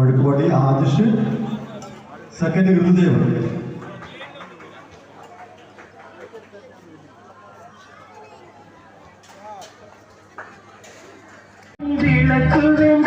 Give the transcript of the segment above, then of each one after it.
കോഴിക്കോടി Adish second Gurudev. വിളക്കുവേണ്ട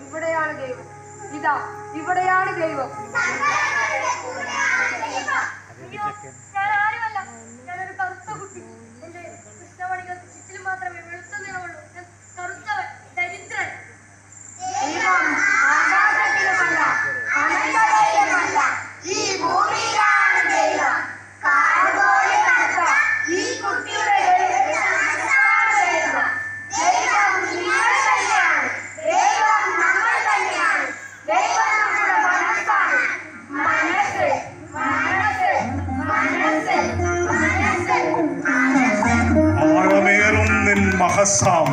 ഇവിടെയാണ് ദൈവം. ഇതാ ഇവിടെയാണ് ദൈവം. സഹസാം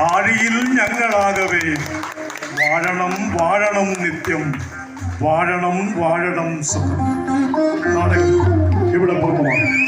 ആഴിയിൽ ഞങ്ങളാകവേ. വാഴണം വാഴണം നിത്യം. വാഴണം വാഴണം ഇവിടെ പൂർണമാണ്